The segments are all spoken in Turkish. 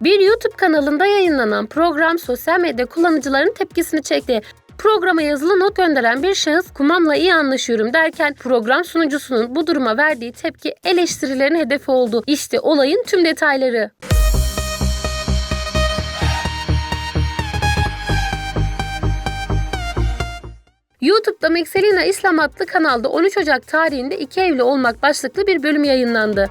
Bir YouTube kanalında yayınlanan program sosyal medya kullanıcılarının tepkisini çekti. Programa yazılı not gönderen bir şahıs kumamla iyi anlaşıyorum derken program sunucusunun bu duruma verdiği tepki eleştirilerin hedefi oldu. İşte olayın tüm detayları. YouTube'da Mekselina İslam adlı kanalda 13 Ocak tarihinde iki evli olmak başlıklı bir bölüm yayınlandı.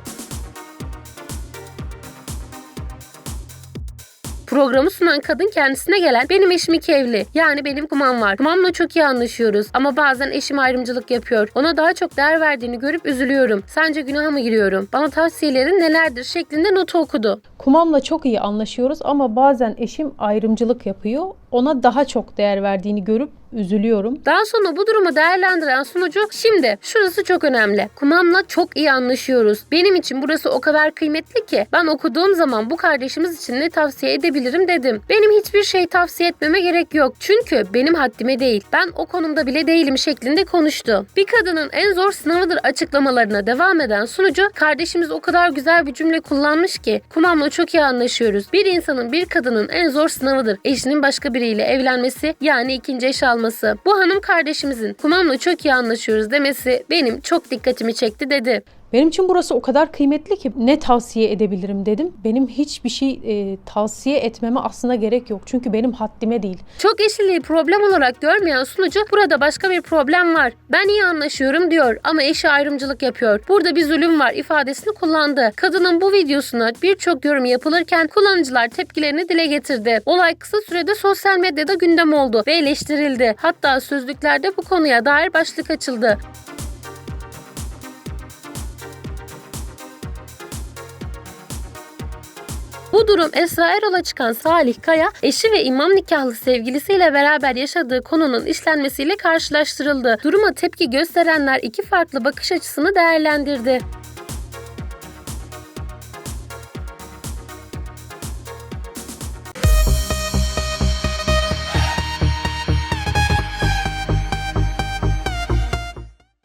Programı sunan kadın kendisine gelen benim eşim iki evli. Yani benim kumam var. Kumamla çok iyi anlaşıyoruz. Ama bazen eşim ayrımcılık yapıyor. Ona daha çok değer verdiğini görüp üzülüyorum. Sence günaha mı giriyorum? Bana tavsiyelerin nelerdir şeklinde notu okudu. Kumamla çok iyi anlaşıyoruz ama bazen eşim ayrımcılık yapıyor. Ona daha çok değer verdiğini görüp üzülüyorum. Daha sonra bu durumu değerlendiren sunucu şimdi şurası çok önemli. Kumamla çok iyi anlaşıyoruz. Benim için burası o kadar kıymetli ki ben okuduğum zaman bu kardeşimiz için ne tavsiye edebilirim dedim. Benim hiçbir şey tavsiye etmeme gerek yok. Çünkü benim haddime değil. Ben o konumda bile değilim şeklinde konuştu. Bir kadının en zor sınavıdır açıklamalarına devam eden sunucu kardeşimiz o kadar güzel bir cümle kullanmış ki kumamla çok iyi anlaşıyoruz. Bir insanın bir kadının en zor sınavıdır. Eşinin başka biriyle evlenmesi yani ikinci eş alması. Bu hanım kardeşimizin kumamla çok iyi anlaşıyoruz demesi benim çok dikkatimi çekti dedi. Benim için burası o kadar kıymetli ki ne tavsiye edebilirim dedim. Benim hiçbir şey e, tavsiye etmeme aslında gerek yok. Çünkü benim haddime değil. Çok eşliliği problem olarak görmeyen sunucu burada başka bir problem var. Ben iyi anlaşıyorum diyor ama eşi ayrımcılık yapıyor. Burada bir zulüm var ifadesini kullandı. Kadının bu videosuna birçok yorum yapılırken kullanıcılar tepkilerini dile getirdi. Olay kısa sürede sosyal medyada gündem oldu ve eleştirildi. Hatta sözlüklerde bu konuya dair başlık açıldı. Bu durum Esra Erol'a çıkan Salih Kaya, eşi ve imam nikahlı sevgilisiyle beraber yaşadığı konunun işlenmesiyle karşılaştırıldı. Duruma tepki gösterenler iki farklı bakış açısını değerlendirdi.